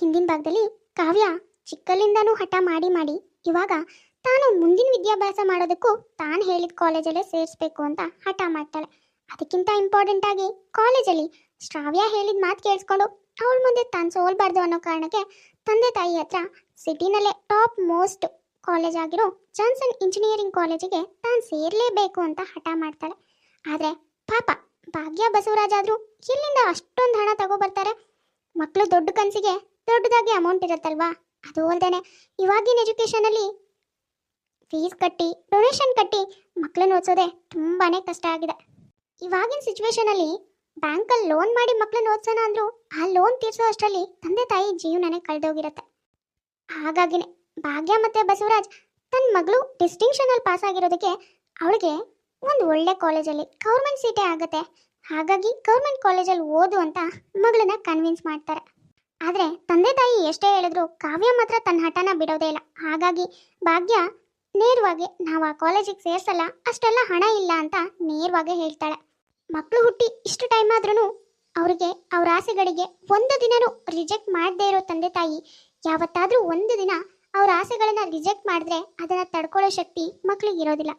ಹಿಂದಿನ ಭಾಗದಲ್ಲಿ ಕಾವ್ಯ ಚಿಕ್ಕಲಿಂದನೂ ಹಠ ಮಾಡಿ ಮಾಡಿ ಇವಾಗ ತಾನು ಮುಂದಿನ ವಿದ್ಯಾಭ್ಯಾಸ ಮಾಡೋದಕ್ಕೂ ತಾನು ಹೇಳಿದ ಕಾಲೇಜಲ್ಲೇ ಸೇರಿಸ್ಬೇಕು ಅಂತ ಹಠ ಮಾಡ್ತಾಳೆ. ಅದಕ್ಕಿಂತ ಇಂಪಾರ್ಟೆಂಟ್ ಆಗಿ ಕಾಲೇಜಲ್ಲಿ ಶ್ರಾವ್ಯ ಹೇಳಿದ ಮಾತು ಕೇಳಿಸ್ಕೊಂಡು ಅವಳ ಮುಂದೆ ತಾನು ಸೋಲ್ಬಾರ್ದು ಅನ್ನೋ ಕಾರಣಕ್ಕೆ ತಂದೆ ತಾಯಿ ಹತ್ರ ಸಿಟಿನಲ್ಲೇ ಟಾಪ್ ಮೋಸ್ಟ್ ಕಾಲೇಜ್ ಆಗಿರೋ ಜಾನ್ಸನ್ ಇಂಜಿನಿಯರಿಂಗ್ ಕಾಲೇಜಿಗೆ ತಾನು ಸೇರಲೇಬೇಕು ಅಂತ ಹಠ ಮಾಡ್ತಾಳೆ. ಆದರೆ ಪಾಪ ಭಾಗ್ಯ ಬಸವರಾಜ್ ಆದರೂ ಎಲ್ಲಿಂದ ಅಷ್ಟೊಂದು ಹಣ ತಗೋಬರ್ತಾರೆ ಮಕ್ಕಳು ದೊಡ್ಡ ಕನಸಿಗೆ ದೊಡ್ಡದಾಗಿ ಅಮೌಂಟ್ ಇರುತ್ತಲ್ವಾ? ಅದು ಅಲ್ದೇನೆ, ಇವಾಗಿನ ಎಜುಕೇಷನಲ್ಲಿ ಫೀಸ್ ಕಟ್ಟಿ ಡೊನೇಷನ್ ಕಟ್ಟಿ ಮಕ್ಕಳನ್ನ ಓದಿಸೋದೆ ತುಂಬಾ ಕಷ್ಟ ಆಗಿದೆ. ಇವಾಗಿನ ಸಿಚುವೇಶನಲ್ಲಿ ಬ್ಯಾಂಕಲ್ಲಿ ಲೋನ್ ಮಾಡಿ ಮಕ್ಕಳನ್ನ ಓದಿಸೋಣ ಅಂದರೂ ಆ ಲೋನ್ ತೀರಿಸೋ ಅಷ್ಟರಲ್ಲಿ ತಂದೆ ತಾಯಿ ಜೀವನನೇ ಕಳೆದೋಗಿರುತ್ತೆ. ಹಾಗಾಗಿನೇ ಭಾಗ್ಯ ಮತ್ತು ಬಸವರಾಜ್ ತನ್ನ ಮಗಳು ಡಿಸ್ಟಿಂಕ್ಷನಲ್ಲಿ ಪಾಸ್ ಆಗಿರೋದಕ್ಕೆ ಅವಳಿಗೆ ಒಂದು ಒಳ್ಳೆ ಕಾಲೇಜಲ್ಲಿ ಗೌರ್ಮೆಂಟ್ ಸೀಟೇ ಆಗುತ್ತೆ. ಹಾಗಾಗಿ ಗೌರ್ಮೆಂಟ್ ಕಾಲೇಜಲ್ಲಿ ಓದು ಅಂತ ಮಗಳನ್ನ ಕನ್ವಿನ್ಸ್ ಮಾಡ್ತಾರೆ. ಆದರೆ ತಂದೆ ತಾಯಿ ಎಷ್ಟೇ ಹೇಳಿದ್ರು ಕಾವ್ಯ ಮಾತ್ರ ತನ್ನ ಹಠನ ಬಿಡೋದೇ ಇಲ್ಲ. ಹಾಗಾಗಿ ಭಾಗ್ಯ ನೇರವಾಗಿ ನಾವು ಆ ಕಾಲೇಜಿಗೆ ಸೇರ್ಸಲ್ಲ, ಅಷ್ಟೆಲ್ಲ ಹಣ ಇಲ್ಲ ಅಂತ ನೇರವಾಗಿ ಹೇಳ್ತಾಳೆ. ಮಕ್ಕಳು ಹುಟ್ಟಿ ಇಷ್ಟು ಟೈಮ್ ಆದ್ರೂ ಅವರಿಗೆ, ಅವ್ರ ಆಸೆಗಳಿಗೆ ಒಂದು ದಿನನೂ ರಿಜೆಕ್ಟ್ ಮಾಡದೇ ಇರೋ ತಂದೆ ತಾಯಿ ಯಾವತ್ತಾದರೂ ಒಂದು ದಿನ ಅವ್ರ ಆಸೆಗಳನ್ನ ರಿಜೆಕ್ಟ್ ಮಾಡಿದ್ರೆ ಅದನ್ನ ತಡ್ಕೊಳ್ಳೋ ಶಕ್ತಿ ಮಕ್ಕಳಿಗೆ ಇರೋದಿಲ್ಲ.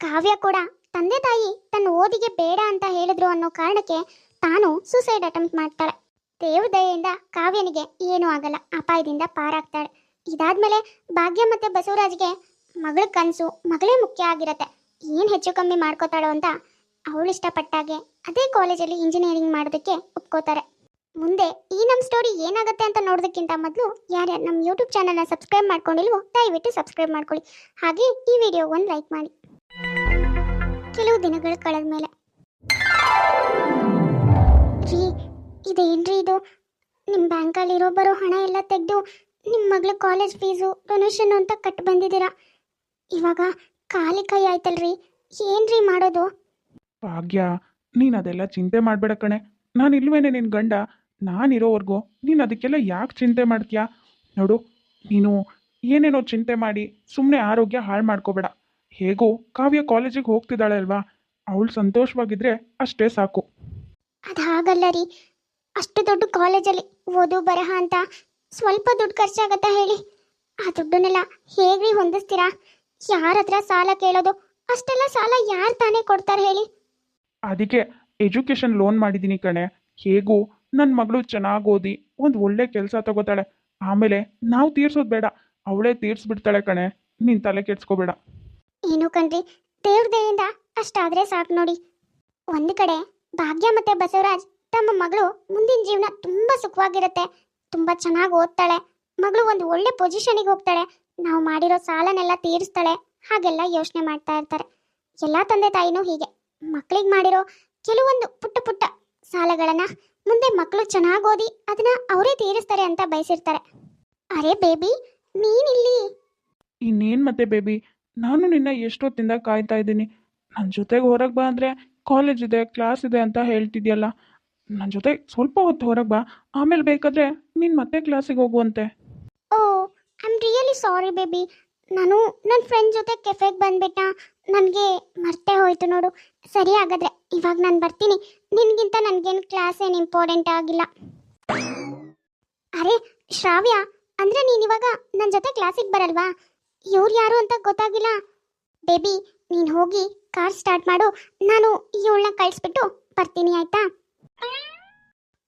ಕಾವ್ಯ ಕೂಡ ತಂದೆ ತಾಯಿ ತನ್ನ ಓದಿಗೆ ಬೇಡ ಅಂತ ಹೇಳಿದ್ರು ಅನ್ನೋ ಕಾರಣಕ್ಕೆ ತಾನು ಸೂಸೈಡ್ ಅಟೆಂಪ್ಟ್ ಮಾಡ್ತಾಳೆ. ದೇವ್ರ ದಯೆಯಿಂದ ಕಾವ್ಯನಿಗೆ ಏನೂ ಆಗಲ್ಲ. ಅಪಾಯದಿಂದ ಪಾರಾಗ್ತಾಳೆ. ಇದಾದ್ಮೇಲೆ ಭಾಗ್ಯ ಮತ್ತೆ ಬಸವರಾಜ್ಗೆ ಮಗಳ ಕನಸು, ಮಗಳೇ ಮುಖ್ಯ ಆಗಿರತ್ತೆ. ಏನು ಹೆಚ್ಚು ಕಮ್ಮಿ ಮಾಡ್ಕೋತಾಳೋ ಅಂತ ಅವಳು ಇಷ್ಟಪಟ್ಟಾಗೆ ಅದೇ ಕಾಲೇಜಲ್ಲಿ ಇಂಜಿನಿಯರಿಂಗ್ ಮಾಡೋದಕ್ಕೆ ಒಪ್ಕೋತಾರೆ. ಮುಂದೆ ಈ ನಮ್ಮ ಸ್ಟೋರಿ ಏನಾಗುತ್ತೆ ಅಂತ ನೋಡೋದಕ್ಕಿಂತ ಮೊದಲು ಯಾರ್ಯಾರು ನಮ್ಮ ಯೂಟ್ಯೂಬ್ ಚಾನಲ್ನ ಸಬ್ಸ್ಕ್ರೈಬ್ ಮಾಡ್ಕೊಂಡಿಲ್ವೋ ದಯವಿಟ್ಟು ಸಬ್ಸ್ಕ್ರೈಬ್ ಮಾಡ್ಕೊಳ್ಳಿ. ಹಾಗೆ ಈ ವಿಡಿಯೋ ಒಂದು ಲೈಕ್ ಮಾಡಿ. ಕೆಲವು ದಿನಗಳು ಕಳೆದ ಮೇಲೆ ಇದೇನ್ರಿ ಇದು? ನಿಮ್ಮ ಬ್ಯಾಂಕಲ್ಲಿರೋ ಬರೋ ಹಣ ಎಲ್ಲ ತೆಗೆದು ನಿಮ್ಮ ಮಗಳ ಕಾಲೇಜ್ ಫೀಸು ಡೊನೇಷನ್ ಅಂತ ಕಟ್ ಬಂದಿದ್ದೀರಾ? ಇವಾಗ ಖಾಲಿ ಕೈ ಆಯ್ತಲ್ರಿ. ಏನ್ರಿ ಮಾಡೋದು? ಭಾಗ್ಯ ನೀನು ಅದೆಲ್ಲ ಚಿಂತೆ ಮಾಡಬೇಡ ಕಣೆ. ನಾನು ಇಲ್ವೇನೆ ನಿನ್ನ ಗಂಡ? ನಾನಿರೋವರೆಗೂ ನೀನು ಅದಕ್ಕೆಲ್ಲ ಯಾಕೆ ಚಿಂತೆ ಮಾಡ್ತೀಯಾ? ನೋಡು ನೀನು ಏನೇನೋ ಚಿಂತೆ ಮಾಡಿ ಸುಮ್ಮನೆ ಆರೋಗ್ಯ ಹಾಳು ಮಾಡ್ಕೋಬೇಡ. ಹೇಗೋ ಕಾವ್ಯ ಕಾಲೇಜಿಗೆ ಹೋಗ್ತಿದ್ದಾಳೆ ಅಲ್ವಾ? ಅವಳು ಸಂತೋಷವಾಗಿದ್ರೆ ಅಷ್ಟೇ ಸಾಕು. ಅದು ಹಾಗಲ್ಲ ರೀ. ಅಷ್ಟು ದೊಡ್ಡ ಕಾಲೇಜಲ್ಲಿ ಓದು ಬರಹ ಅಂತ ಸ್ವಲ್ಪ ದುಡ್ಡು ಖರ್ಚಾಗತ್ತಾ ಹೇಳಿ? ಆ ದುಡ್ಡನ್ನೆಲ್ಲ ಹೇಗ್ರಿ ಹೊಂದಿಸ್ತೀರಾ? ಯಾರ ಹತ್ರ ಸಾಲ ಕೇಳೋದು? ಅಷ್ಟೆಲ್ಲ ಸಾಲ ಯಾರು ತಾನೇ ಕೊಡ್ತಾರೆ ಹೇಳಿ? ಅದಕ್ಕೆ ಎಜುಕೇಷನ್ ಲೋನ್ ಮಾಡಿದ್ದೀನಿ ಕಣೆ. ಹೇಗೂ? ನನ್ನ ಮಗಳು ಚೆನ್ನಾಗಿ ಓದಿ ಒಂದು ಒಳ್ಳೆ ಕೆಲಸ ತಗೋತಾಳೆ. ಆಮೇಲೆ ನಾವು ತೀರ್ಸೋದು ಬೇಡ. ಅವಳೇ ತೀರ್ಸ್ಬಿಡ್ತಾಳೆ ಕಣೆ. ನೀನು ತಲೆ ಕೆಡ್ಸ್ಕೋಬೇಡ. ಏನು ಕಣ್ರಿ? ದೇವ್ರ ದಯೆಯಿಂದ ಅಷ್ಟಾದ್ರೆ ಸಾಕು ನೋಡಿ. ಒಂದು ಕಡೆ ಭಾಗ್ಯ ಮತ್ತೆ ಬಸವರಾಜ್ ತಮ್ಮ ಮಗಳು ಮುಂದಿನ ಜೀವನ ತುಂಬಾ ಸುಖವಾಗಿರುತ್ತೆ, ತುಂಬಾ ಚೆನ್ನಾಗಿ ಓದ್ತಾಳೆ, ಮಗಳು ಒಂದು ಒಳ್ಳೆ ಪೊಸಿಷನಿಗೆ ಹೋಗ್ತಾಳೆ, ನಾವು ಮಾಡಿರೋ ಸಾಲನೆಲ್ಲ ತೀರಿಸ್ತಾಳೆ, ಹಾಗೆಲ್ಲ ಯೋಚನೆ ಮಾಡ್ತಾ ಇರ್ತಾರೆ. ಎಲ್ಲಾ ತಂದೆ ತಾಯಿನೂ ಹೀಗೆ. ಮಕ್ಕಳಿಗೆ ಮಾಡಿರೋ ಕೆಲವೊಂದು ಪುಟ್ಟ ಪುಟ್ಟ ಸಾಲಗಳನ್ನ ಮುಂದೆ ಮಕ್ಕಳು ಚೆನ್ನಾಗಿ ಓದಿ ಅದನ್ನ ಅವರೇ ತೀರಿಸ್ತಾರೆ ಅಂತ ಬಯಸಿರ್ತಾರೆ. ಅರೆ ಬೇಬಿ, ನೀನಿಲ್ಲಿ? ಇನ್ನೇನು ಮತ್ತೆ ಬೇಬಿ? ನಾನು ನಿನ್ನ ಎಷ್ಟೊತ್ತಿಂದ ಕಾಯ್ತಾ ಇದ್ದೀನಿ. ನನ್ನ ಜೊತೆಗೆ ಹೊರಗೆ ಬಾ ಅಂದ್ರೆ ಕಾಲೇಜ್ ಇದೆ ಕ್ಲಾಸ್ ಇದೆ ಅಂತ ಹೇಳ್ತಿದ್ಯಲ್ಲ. ನನ್ನ ಜೊತೆ ಸ್ವಲ್ಪ ಹೊತ್ತು ಹೊರಗೆ ಬಾ. ಆಮೇಲೆ ಬೇಕಾದ್ರೆ ನೀನು ಮತ್ತೆ ಕ್ಲಾಸಿಗೆ ಹೋಗುವಂತೆ. ಓ I am really sorry baby ನಾನು ನನ್ನ ಫ್ರೆಂಡ್ ಜೊತೆ ಕೆಫೆಗೆ ಬಂದ್ಬಿಟ್ಟ. ನನಗೆ ಮರ್ತೇ ಹೋಯ್ತು ನೋಡು. ಸರಿ ಹಾಗಾದ್ರೆ, ಇವಾಗ ನಾನು ಬರ್ತೀನಿ. ನಿನ್ಗಿಂತ ನನಗೇನು ಕ್ಲಾಸ್ ಏನು ಇಂಪಾರ್ಟೆಂಟ್ ಆಗಿಲ್ಲ. ಅರೆ, ಶ್ರಾವ್ಯ, ಅಂದ್ರೆ ನೀನು ಇವಾಗ ನನ್ನ ಜೊತೆ ಕ್ಲಾಸಿಗೆ ಬರಲ್ವಾ? ಇವ್ರು ಯಾರು ಅಂತ ಗೊತ್ತಾಗಿಲ್ಲ. ಬೇಬಿ ನೀನು ಹೋಗಿ ಕಾರ್ ಸ್ಟಾರ್ಟ್ ಮಾಡು. ನಾನು ಇವಳನ್ನ ಕಳಿಸ್ಬಿಟ್ಟು ಬರ್ತೀನಿ, ಆಯ್ತಾ?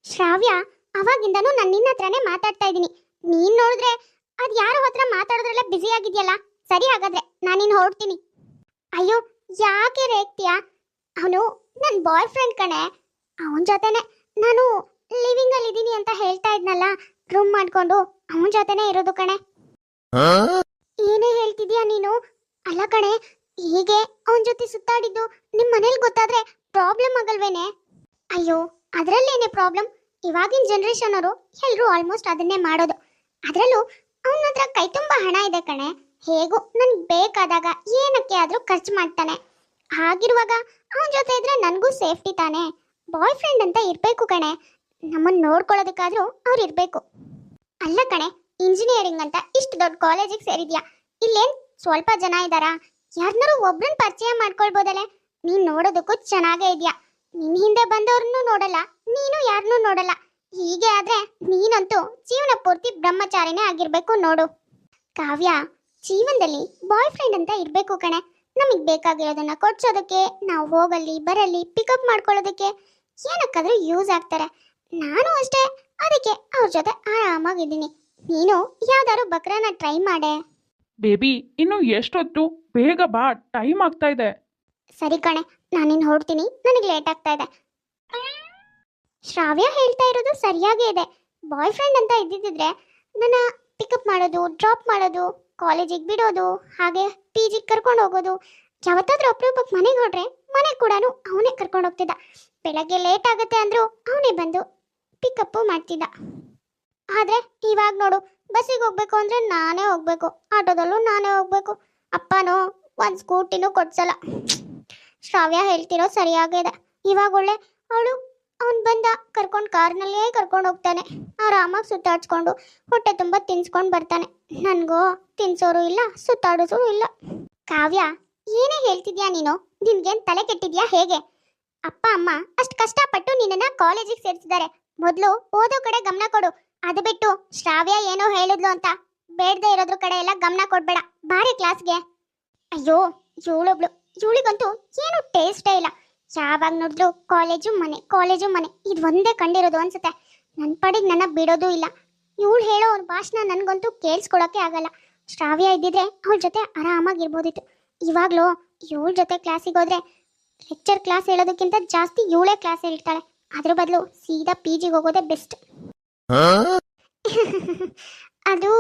ಶ್ರಾವ್ಯ ಅವಾಗಿಂದನೂ ನಾನು ನಿನ್ನ ಹತ್ರನೇ ಮಾತಾಡ್ತಾ ಇದ್ದೀನಿ. ನೀನ್ ನೋಡಿದ್ರೆ ಅದ್ ಯಾರೋ ಹತ್ರ ಮಾತಾಡೋದ್ರಲ್ಲ ಬ್ಯುಸಿ ಆಗಿದ್ಯಲ್ಲ? ಸರಿ ಹಾಗಾದ್ರೆ ನಾನು ನಾನಿನ್ ಹೊರಡ್ತೀನಿ. ಅಯ್ಯೋ ಯಾಕೆ ರೇಗ್ತೀಯಾ ಅವನು ನನ್ನ ಬಾಯ್ ಫ್ರೆಂಡ್ ಕಣೆ. ಅವನ ಜೊತೆನೆ ನಾನು ಲಿವಿಂಗ್ ಅಲ್ಲಿ ಇದ್ದೀನಿ ಅಂತ ಹೇಳ್ತಾ ಇದ್ನಲ್ಲ? ರೂಮ್ ಮಾಡ್ಕೊಂಡು ಅವನ ಜೊತೆನೆ ಇರೋದು ಕಣೆ. ಏನೇ ಹೇಳ್ತಿದ್ಯಾ ನೀನು? ಅಲ್ಲ ಕಣೆ ಹೀಗೆ ಅವನ ಜೊತೆ ಸುತ್ತಾಡಿದ್ದು ನಿಮ್ಮ ಮನೇಲಿ ಗೊತ್ತಾದ್ರೆ ಪ್ರಾಬ್ಲಮ್ ಆಗಲ್ವೇನೆ? ಅಯ್ಯೋ ಅದ್ರಲ್ಲೇನೆ ಪ್ರಾಬ್ಲಮ್ ಇವಾಗಿನ ಜನರೇಷನ್ ಅವರು ಎಲ್ಲರೂ ಆಲ್ಮೋಸ್ಟ್ ಅದನ್ನೇ ಮಾಡೋದು. ಅದರಲ್ಲೂ ಅವನ ಹತ್ರ ಕೈ ತುಂಬ ಹಣ ಇದೆ ಕಣೆ. ಹೇಗೂ ನನ್ಗೆ ಬೇಕಾದಾಗ ಏನಕ್ಕೆ ಆದರೂ ಖರ್ಚು ಮಾಡ್ತಾನೆ. ಹಾಗಿರುವಾಗ ಅವನ ಜೊತೆ ಇದ್ರೆ ನನಗೂ ಸೇಫ್ಟಿ ತಾನೆ. ಬಾಯ್ ಫ್ರೆಂಡ್ ಅಂತ ಇರಬೇಕು ಕಣೆ. ನಮ್ಮನ್ನು ನೋಡ್ಕೊಳ್ಳೋದಕ್ಕಾದ್ರೂ ಅವ್ರು ಇರಬೇಕು. ಅಲ್ಲ ಕಣೆ ಇಂಜಿನಿಯರಿಂಗ್ ಅಂತ ಇಷ್ಟು ದೊಡ್ಡ ಕಾಲೇಜಿಗೆ ಸೇರಿದ್ಯಾ? ಇಲ್ಲೇನು ಸ್ವಲ್ಪ ಜನ ಇದ್ದಾರಾ? ಯಾರನ್ನಾರು ಒಬ್ರನ್ನ ಪರಿಚಯ ಮಾಡ್ಕೊಳ್ಬೋದಲ್ಲೇ ನೀನು ನೋಡೋದಕ್ಕೂ ಚೆನ್ನಾಗೇ ಇದೆಯಾ? ನಿನ್ ಹಿಂದೆ ಬಂದವ್ರನ್ನೂ ನೋಡಲ್ಲ ನೀನು ಯಾರನ್ನು ನೋಡಲ್ಲ. ಹೀಗೆ ಆದ್ರೆ ನೀನಂತೂ ಜೀವನ ಪೂರ್ತಿ ಬ್ರಹ್ಮಚಾರಿನೇ ಆಗಿರ್ಬೇಕು ನೋಡು. ಕಾವ್ಯ ಜೀವನದಲ್ಲಿ ಬಾಯ್ ಫ್ರೆಂಡ್ ಅಂತ ಇರಬೇಕು ಕಣೆ. ನಮಗೆ ಬೇಕಾಗಿರೋದನ್ನ ಕೊಡ್ಸೋದಕ್ಕೆ ನಾವು ಹೋಗಲ್ಲಿ ಬರಲಿ ಪಿಕಪ್ ಮಾಡ್ಕೊಳ್ಳೋದಕ್ಕೆ ಏನಕ್ಕಾದ್ರೂ ಯೂಸ್ ಆಗ್ತಾರೆ. ನಾನು ಅಷ್ಟೇ ಅದಕ್ಕೆ ಅವ್ರ ಜೊತೆ ಆರಾಮಾಗಿದ್ದೀನಿ. ನೀನು ಯಾವ್ದಾದ್ರು ಬಕ್ರನ ಟ್ರೈ ಮಾಡೆ. ಬೇಬಿ ಇನ್ನು ಎಷ್ಟೊತ್ತು? ಬೇಗ ಬಾ ಟೈಮ್ ಆಗ್ತಾ ಇದೆ. ಸರಿ ಕಣೆ ನಾನಿನ್ ಹೊರಡ್ತೀನಿ. ನನಗೆ ಲೇಟ್ ಆಗ್ತಾ ಇದೆ. ಶ್ರಾವ್ಯ ಹೇಳ್ತಾ ಇರೋದು ಸರಿಯಾಗೇ ಇದೆ. ಬಾಯ್ ಫ್ರೆಂಡ್ ಅಂತ ಇದ್ದಿದ್ದಿದ್ರೆ ನನ್ನ ಪಿಕಪ್ ಮಾಡೋದು ಡ್ರಾಪ್ ಮಾಡೋದು ಕಾಲೇಜಿಗೆ ಬಿಡೋದು, ಹಾಗೆ ಪಿ ಜಿಗೆ ಕರ್ಕೊಂಡು ಹೋಗೋದು. ಯಾವತ್ತಾದ್ರೂ ಅಪರೂಪಕ್ಕೆ ಮನೆಗೆ ಹೊಡ್ರೆ ಮನೆಗೆ ಕೂಡ ಅವನೇ ಕರ್ಕೊಂಡು ಹೋಗ್ತಿದ್ದ. ಬೆಳಗ್ಗೆ ಲೇಟ್ ಆಗುತ್ತೆ ಅಂದ್ರೂ ಅವನೇ ಬಂದು ಪಿಕಪ್ಪು ಮಾಡ್ತಿದ್ದ. ಆದರೆ ಇವಾಗ ನೋಡು, ಬಸ್ಸಿಗೆ ಹೋಗ್ಬೇಕು ಅಂದರೆ ನಾನೇ ಹೋಗ್ಬೇಕು. ಆಟೋದಲ್ಲೂ ನಾನೇ ಹೋಗ್ಬೇಕು. ಅಪ್ಪನೋ ಒಂದು ಸ್ಕೂಟಿನೂ ಕೊಡ್ಸಲ್ಲ. ಶ್ರಾವ್ಯ ಹೇಳ್ತಿರೋ ಸರಿಯಾಗಿದೆ. ಇವಾಗ ಒಳ್ಳೆ ಅವಳು ಅವನು ಬಂದ ಕರ್ಕೊಂಡು ಕಾರ್ನಲ್ಲೇ ಕರ್ಕೊಂಡು ಹೋಗ್ತಾನೆ. ಆರಾಮಾಗಿ ಸುತ್ತಾಡ್ಸ್ಕೊಂಡು ಹೊಟ್ಟೆ ತುಂಬ ತಿನ್ಸ್ಕೊಂಡು ಬರ್ತಾನೆ. ನನಗೋ ತಿನ್ಸೋರು ಇಲ್ಲ, ಸುತ್ತಾಡಿಸೋರು ಇಲ್ಲ. ಕಾವ್ಯ, ಏನೇ ಹೇಳ್ತಿದ್ಯಾ ನೀನು? ನಿನ್ಗೇನು ತಲೆ ಕೆಟ್ಟಿದ್ಯಾ ಹೇಗೆ? ಅಪ್ಪ, ಅಮ್ಮ, ಅಷ್ಟು ಕಷ್ಟಪಟ್ಟು ನಿನ್ನನ್ನು ಕಾಲೇಜಿಗೆ ಸೇರಿಸಿದ್ದಾರೆ. ಮೊದಲು ಓದೋ ಕಡೆ ಗಮನ ಕೊಡು. ಅದು ಬಿಟ್ಟು ಶ್ರಾವ್ಯ ಏನೋ ಹೇಳಿದ್ಲು ಅಂತ ಬೇಡದೆ ಇರೋದ್ರ ಕಡೆ ಎಲ್ಲ ಗಮನ ಕೊಡ್ಬೇಡ. ಬಾರಿ ಕ್ಲಾಸ್ಗೆ. ಅಯ್ಯೋ, ಇವಳೊಬ್ಳು ಇವಳಿಗಂತೂ ಏನು ಟೇಸ್ಟೇ ಇಲ್ಲ. ಯಾವಾಗ ನೋಡಿದ್ರು ಕಾಲೇಜು ಮನೆ ಕಾಲೇಜು ಮನೆ ಇದು ಒಂದೇ ಕಂಡಿರೋದು ಅನ್ಸುತ್ತೆ. ನನ್ನ ಪಾಡಿಗೆ ನನ್ನ ಬಿಡೋದು ಇಲ್ಲ. ಇವಳು ಹೇಳೋ ಅವ್ರ ಭಾಷಣ ನನಗಂತೂ ಕೇಳಿಸ್ಕೊಳಕ್ಕೆ ಆಗಲ್ಲ. ಶ್ರಾವ್ಯ ಇದ್ದಿದ್ರೆ ಅವಳ ಜೊತೆ ಆರಾಮಾಗಿರ್ಬೋದಿತ್ತು. ಇವಾಗಲೂ ಇವಳ ಜೊತೆ ಕ್ಲಾಸಿಗೆ ಹೋದ್ರೆ ಲೆಕ್ಚರ್ ಕ್ಲಾಸ್ ಹೇಳೋದಕ್ಕಿಂತ ಜಾಸ್ತಿ ಇವಳೇ ಕ್ಲಾಸ್ ಹೇಳ್ತಾಳೆ. ಅದ್ರ ಬದಲು ಸೀದಾ ಪಿ ಜಿಗೆ ಹೋಗೋದೇ ಬೆಸ್ಟ್ ಅದು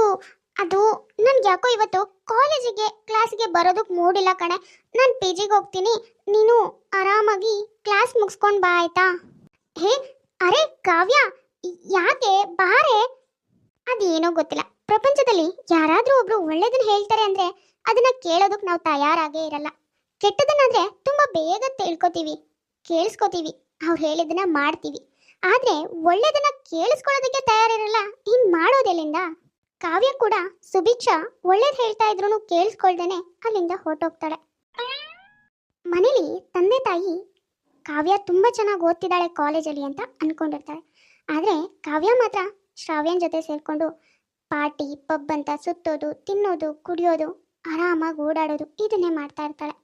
ಅದು ನನ್ಗೆ ಯಾಕೋ ಇವತ್ತು ಕಾಲೇಜಿಗೆ, ಕ್ಲಾಸ್ಗೆ ಬರೋದಕ್ಕೆ ಮೂಡಿಲ್ಲ ಕಣೆ. ನಾನು ಪಿ ಜಿಗೆ ಹೋಗ್ತೀನಿ. ನೀನು ಆರಾಮಾಗಿ ಕ್ಲಾಸ್ ಮುಗಿಸ್ಕೊಂಡು ಬಾ ಆಯ್ತಾ? ಹೇ, ಅರೆ ಕಾವ್ಯ, ಯಾಕೆ ಬಾರೆ? ಅದೇನೋ ಗೊತ್ತಿಲ್ಲ. ಪ್ರಪಂಚದಲ್ಲಿ ಯಾರಾದರೂ ಒಬ್ರು ಒಳ್ಳೇದನ್ನ ಹೇಳ್ತಾರೆ ಅಂದ್ರೆ ಅದನ್ನ ಕೇಳೋದಕ್ಕೆ ನಾವು ತಯಾರಾಗೇ ಇರಲ್ಲ. ಕೆಟ್ಟದನ್ನಾದ್ರೆ ತುಂಬಾ ಬೇಗ ತಿಳ್ಕೊತೀವಿ, ಕೇಳಿಸ್ಕೊತೀವಿ, ಅವ್ರು ಹೇಳಿದ್ದನ್ನ ಮಾಡ್ತೀವಿ. ಆದ್ರೆ ಒಳ್ಳೇದನ್ನ ಕೇಳಿಸ್ಕೊಳ್ಳೋದಕ್ಕೆ ತಯಾರಿರಲ್ಲ, ಇನ್ ಮಾಡೋದೆಲ್ಲಿಂದ? ಕಾವ್ಯ ಕೂಡ ಸುಭಿಕ್ಷಾ ಒಳ್ಳೇದ್ ಹೇಳ್ತಾ ಇದ್ರು ಕೇಳಿಸ್ಕೊಳ್ದೇನೆ ಅಲ್ಲಿಂದ ಹೊರಟೋಗ್ತಾಳೆ. ಮನೇಲಿ ತಂದೆ ತಾಯಿ ಕಾವ್ಯ ತುಂಬಾ ಚೆನ್ನಾಗಿ ಓದ್ತಿದ್ದಾಳೆ ಕಾಲೇಜಲ್ಲಿ ಅಂತ ಅನ್ಕೊಂಡಿರ್ತಾಳೆ ಆದ್ರೆ ಕಾವ್ಯ ಮಾತ್ರ ಶ್ರಾವ್ಯನ ಜೊತೆ ಸೇರ್ಕೊಂಡು ಪಾರ್ಟಿ, ಪಬ್ ಅಂತ ಸುತ್ತೋದು, ತಿನ್ನೋದು, ಕುಡಿಯೋದು, ಆರಾಮಾಗಿ ಓಡಾಡೋದು ಇದನ್ನೇ ಮಾಡ್ತಾ ಇರ್ತಾಳೆ.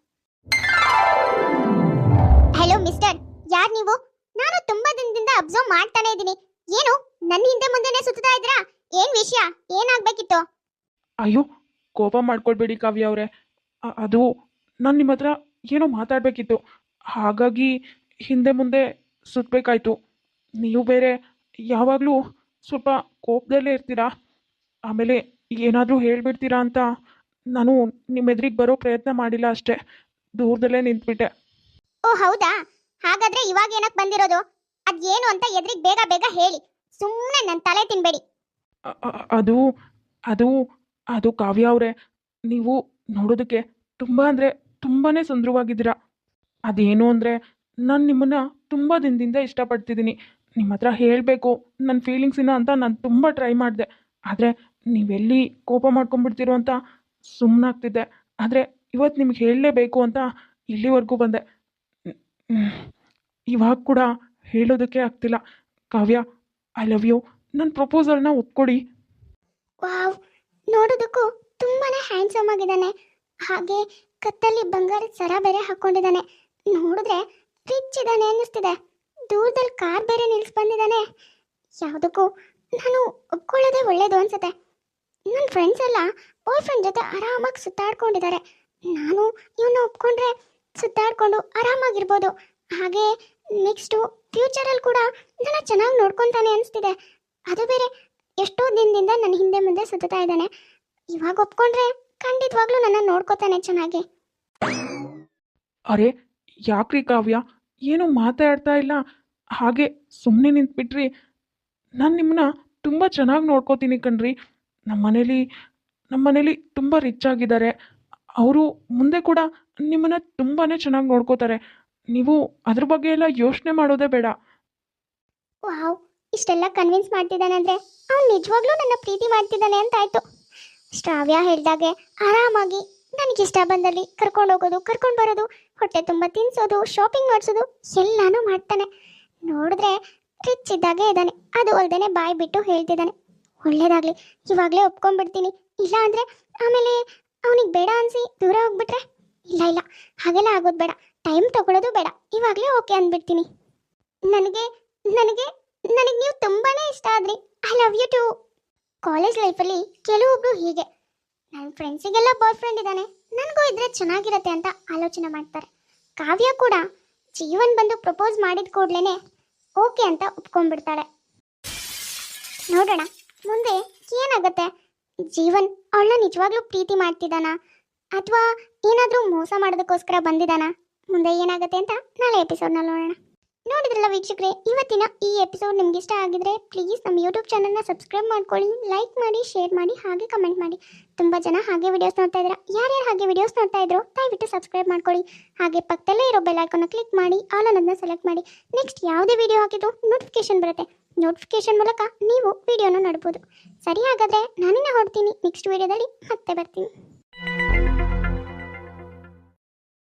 ಹಲೋ ಮಿಸ್ಟರ್ ಯಾರ್ ನೀವು? ನಾನು ತುಂಬಾ ದಿನದಿಂದ ಅಬ್ಸರ್ವ್ ಮಾಡ್ತಾನೆ ಇದ್ದೀನಿ. ಏನು, ನನ್ನ ಹಿಂದೆ ಮುಂದೆನೆ ಸುತ್ತಾ ಇದ್ದೀರಾ? ಏನ್ ವಿಷಯ? ಏನಾಗ್ಬೇಕಿತ್ತು? ಅಯ್ಯೋ ಕೋಪ ಮಾಡ್ಕೊಳ್ಬೇಡಿ ಕಾವ್ಯ ಅವರೇ. ಅದು ನಾನು ನಿಮ್ಮ ಹತ್ರ ಏನೋ ಮಾತಾಡಬೇಕಿತ್ತು. ಹಾಗಾಗಿ ಹಿಂದೆ ಮುಂದೆ ಸುತ್ತಬೇಕಾಯ್ತು ನೀವು ಬೇರೆ ಯಾವಾಗಲೂ ಸ್ವಲ್ಪ ಕೋಪದಲ್ಲೇ ಇರ್ತೀರಾ? ಆಮೇಲೆ ಏನಾದರೂ ಹೇಳ್ಬಿಡ್ತೀರಾ ಅಂತ ನಾನು ನಿಮ್ಮ ಎದುರಿಗೆ ಬರೋ ಪ್ರಯತ್ನ ಮಾಡಿಲ್ಲ ಅಷ್ಟೇ. ದೂರದಲ್ಲೇ ನಿಂತ್ಬಿಟ್ಟೆ. ಓ ಹೌದಾ? ಹಾಗಾದ್ರೆ ಇವಾಗ ಏನಕ್ ಬಂದಿರೋದು? ಏನು ಅಂತ ಎದ್ರಿಗೆ ಬೇಗ ಬೇಗ ಹೇಳಿ. ಸುಮ್ಮನೆ ನನ್ನ ತಲೆ ತಿನ್ಬೇಡಿ. ಅದು ಅದು ಅದು ಕಾವ್ಯ ಅವರೇ, ನೀವು ನೋಡೋದಕ್ಕೆ ತುಂಬ ಅಂದರೆ ತುಂಬಾ ಸುಂದರವಾಗಿದ್ದೀರಾ. ಅದೇನು ಅಂದರೆ ನಾನು ನಿಮ್ಮನ್ನು ತುಂಬ ದಿನದಿಂದ ಇಷ್ಟಪಡ್ತಿದ್ದೀನಿ. ನಿಮ್ಮ ಹತ್ರ ಹೇಳಬೇಕು ನನ್ನ ಫೀಲಿಂಗ್ಸಿನ ಅಂತ ನಾನು ತುಂಬ ಟ್ರೈ ಮಾಡಿದೆ. ಆದರೆ ನೀವೆಲ್ಲಿ ಕೋಪ ಮಾಡ್ಕೊಂಡ್ಬಿಡ್ತೀರೋ ಅಂತ ಸುಮ್ಮನಾಗ್ತಿದ್ದೆ ಆದರೆ ಇವತ್ತು ನಿಮ್ಗೆ ಹೇಳಲೇಬೇಕು ಅಂತ ಇಲ್ಲಿವರೆಗೂ ಬಂದೆ. ಇವಾಗ ಕೂಡ ಹೇಳೋದಕ್ಕೆ ಆಗ್ತಿಲ್ಲ. ಕಾವ್ಯ ಐ ಲವ್ ಯು ನನ್ನ ಪ್ರಪೋಸಲ್ನ ಒಪ್ಕೊಡಿ. ವಾವ್, ನೋಡೋದಕ್ಕೂ ತುಂಬಾನೇ ಹ್ಯಾಂಡ್ಸಮ್ ಆಗಿದ್ದಾನೆ. ಹಾಗೆ ಕತ್ತಲ್ಲಿ ಬಂಗಾರದ ಸರ ಬೇರೆ ಹಾಕೊಂಡಿದ್ದಾನೆ ನೋಡಿದ್ರೆ ರಿಚ್ ಇದ್ದಾನೆ ಅನ್ನಿಸ್ತಿದೆ. ದೂರದಲ್ಲಿ ಕಾರ್ ಬೇರೆ ನಿಲ್ಸ್ ಬಂದಿದ್ದಾನೆ. ಯಾವುದಕ್ಕೂ ನಾನು ಒಪ್ಕೊಳ್ಳೋದೇ ಒಳ್ಳೇದು ಅನ್ಸುತ್ತೆ. ನನ್ನ ಫ್ರೆಂಡ್ಸ್ ಎಲ್ಲ ಬಾಯ್ ಫ್ರೆಂಡ್ ಜೊತೆ ಆರಾಮಾಗಿ ಸುತ್ತಾಡ್ಕೊಂಡಿದ್ದಾರೆ. ನಾನು ಇವನ್ನ ಒಪ್ಕೊಂಡ್ರೆ ಸುತ್ತಾಡ್ಕೊಂಡು ಆರಾಮಾಗಿರ್ಬೋದು. ಹಾಗೆ ನೆಕ್ಸ್ಟು ಫ್ಯೂಚರಲ್ಲಿ ಕೂಡ ನನ್ನ ಚೆನ್ನಾಗಿ ನೋಡ್ಕೊತಾನೆ ಅನಿಸ್ತಿದೆ. ಅದು ಬೇರೆ. ಎಷ್ಟೋ ದಿನದಿಂದ ನನ್ನ ಹಿಂದೆ ಮುಂದೆ ಸುತ್ತಾ ಇದ್ದಾನೆ. ಇವಾಗ ಒಪ್ಕೊಂಡ್ರೆ ಖಂಡಿತವಾಗ್ಲೂ ನನ್ನ ನೋಡ್ಕೋತಾನೆ ಚೆನ್ನಾಗಿ. ಅರೆ ಯಾಕ್ರಿ ಕಾವ್ಯ? ಏನು ಮಾತಾಡ್ತಾ ಇಲ್ಲ. ಹಾಗೆ ಸುಮ್ಮನೆ ನಿಂತ್ಬಿಟ್ರಿ. ನಾನು ನಿಮ್ಮನ್ನ ತುಂಬ ಚೆನ್ನಾಗಿ ನೋಡ್ಕೋತೀನಿ ಕಣ್ರಿ. ನಮ್ಮ ಮನೇಲಿ ನಮ್ಮ ಮನೇಲಿ ತುಂಬ ರಿಚ್ ಆಗಿದ್ದಾರೆ. ಅವರು ಮುಂದೆ ಕೂಡ ನಿಮ್ಮನ್ನ ತುಂಬಾ ಚೆನ್ನಾಗಿ ನೋಡ್ಕೋತಾರೆ. ನೀವು ಅದ್ರ ಬಗ್ಗೆ ಎಲ್ಲ ಯೋಚನೆ ಮಾಡೋದೇ ಬೇಡ. ವಾವ್ ಇಷ್ಟೆಲ್ಲ ಕನ್ವಿನ್ಸ್ ಮಾಡ್ತಿದ್ದಾನೆ ಅಂದ್ರೆ ಅವ್ನು ನಿಜವಾಗ್ಲೂ ನನ್ನ ಪ್ರೀತಿ ಮಾಡ್ತಿದ್ದಾನೆ ಅಂತ ಆಯ್ತು ಶ್ರಾವ್ಯ ಹೇಳ್ದಾಗೆ ಆರಾಮಾಗಿ ನನಗೆ ಇಷ್ಟ ಬಂದಲ್ಲಿ ಕರ್ಕೊಂಡು ಹೋಗೋದು, ಕರ್ಕೊಂಡು ಬರೋದು, ಹೊಟ್ಟೆ ತುಂಬ ತಿನ್ಸೋದು ಶಾಪಿಂಗ್ ಮಾಡಿಸೋದು, ಎಲ್ಲಾನು ಮಾಡ್ತಾನೆ. ನೋಡಿದ್ರೆ ರಿಚ್ ಇದ್ದಾಗೆ ಇದ್ದಾನೆ. ಅದು ಅಲ್ದೇನೆ ಬಾಯಿ ಬಿಟ್ಟು ಹೇಳ್ತಿದ್ದಾನೆ. ಒಳ್ಳೇದಾಗ್ಲಿ, ಇವಾಗಲೇ ಒಪ್ಕೊಂಡ್ಬಿಡ್ತೀನಿ. ಇಲ್ಲ ಅಂದರೆ ಆಮೇಲೆ ಅವನಿಗೆ ಬೇಡ ಅನ್ಸಿ ದೂರ ಹೋಗ್ಬಿಟ್ರೆ? ಇಲ್ಲ ಇಲ್ಲ. ಹಾಗೆಲ್ಲ ಆಗೋದು ಬೇಡ. ಟೈಮ್ ತಗೊಳ್ಳೋದು ಬೇಡ. ಇವಾಗಲೇ ಓಕೆ ಅಂದ್ಬಿಡ್ತೀನಿ. ನನಗೆ ನನಗೆ ನನಗೆ ನೀವು ತುಂಬಾ ಇಷ್ಟ ಆದ್ರಿ. I love you too college ಲೈಫಲ್ಲಿ ಕೆಲವೊಬ್ರು ಹೀಗೆ. ನನ್ನ ಫ್ರೆಂಡ್ಸಿಗೆಲ್ಲ ಬಾಯ್ ಫ್ರೆಂಡ್ ಇದ್ದಾನೆ. ನನಗೂ ಇದ್ರೆ ಚೆನ್ನಾಗಿರತ್ತೆ ಅಂತ ಆಲೋಚನೆ ಮಾಡ್ತಾರೆ. ಕಾವ್ಯ ಕೂಡ ಜೀವನ್ ಬಂದು ಪ್ರಪೋಸ್ ಮಾಡಿದ ಕೂಡ್ಲೇ ಓಕೆ ಅಂತ ಒಪ್ಕೊಂಡ್ಬಿಡ್ತಾಳೆ. ನೋಡೋಣ, ಮುಂದೆ ಏನಾಗುತ್ತೆ? ಜೀವನ್ ಅವಳನ್ನ ನಿಜವಾಗ್ಲೂ ಪ್ರೀತಿ ಮಾಡ್ತಿದ್ದಾನಾ? ಅಥವಾ ಏನಾದರೂ ಮೋಸ ಮಾಡೋದಕ್ಕೋಸ್ಕರ ಬಂದಿದ್ದಾನಾ? ಮುಂದೆ ಏನಾಗುತ್ತೆ ಅಂತ ನಾಳೆ ಎಪಿಸೋಡ್ನಲ್ಲಿ ನೋಡೋಣ. ನೋಡಿದ್ರಲ್ಲ ವೀಕ್ಷಕರೇ, ಇವತ್ತಿನ ಈ ಎಪಿಸೋಡ್ ನಿಮ್ಗೆ ಇಷ್ಟ ಆಗಿದ್ರೆ ಪ್ಲೀಸ್ ನಮ್ಮ ಯೂಟ್ಯೂಬ್ ಚಾನಲ್ನ ಸಬ್ಸ್ಕ್ರೈಬ್ ಮಾಡ್ಕೊಳ್ಳಿ ಲೈಕ್ ಮಾಡಿ ಶೇರ್ ಮಾಡಿ, ಹಾಗೆ ಕಮೆಂಟ್ ಮಾಡಿ. ತುಂಬ ಜನ ಹಾಗೆ ವಿಡಿಯೋಸ್ ನೋಡ್ತಾ ಇದ್ದೀರಾ ಯಾರ್ಯಾರು ಹಾಗೆ ವಿಡಿಯೋಸ್ ನೋಡ್ತಾ ಇದ್ರು, ದಯವಿಟ್ಟು ಸಬ್ಸ್ಕ್ರೈಬ್ ಮಾಡ್ಕೊಳ್ಳಿ. ಹಾಗೆ ಪಕ್ಕದಲ್ಲೇ ಇರೋ ಬೆಲ್ ಐಕನ್ನ ಕ್ಲಿಕ್ ಮಾಡಿ ಆಲ್ ಅನ್ನೋದನ್ನ ಸೆಲೆಕ್ಟ್ ಮಾಡಿ. ನೆಕ್ಸ್ಟ್ ಯಾವುದೇ ವಿಡಿಯೋ ಹಾಕಿದ್ರು ನೋಟಿಫಿಕೇಶನ್ ಬರುತ್ತೆ. ನೋಟಿಫಿಕೇಶನ್ ಮೂಲಕ ನೀವು ವಿಡಿಯೋನ ನೋಡ್ಬೋದು. ಸರಿ ಹಾಗಾದರೆ ನಾನಿನ್ನ ಹೊಡ್ತೀನಿ ನೆಕ್ಸ್ಟ್ ವಿಡಿಯೋದಲ್ಲಿ ಮತ್ತೆ ಬರ್ತೀನಿ.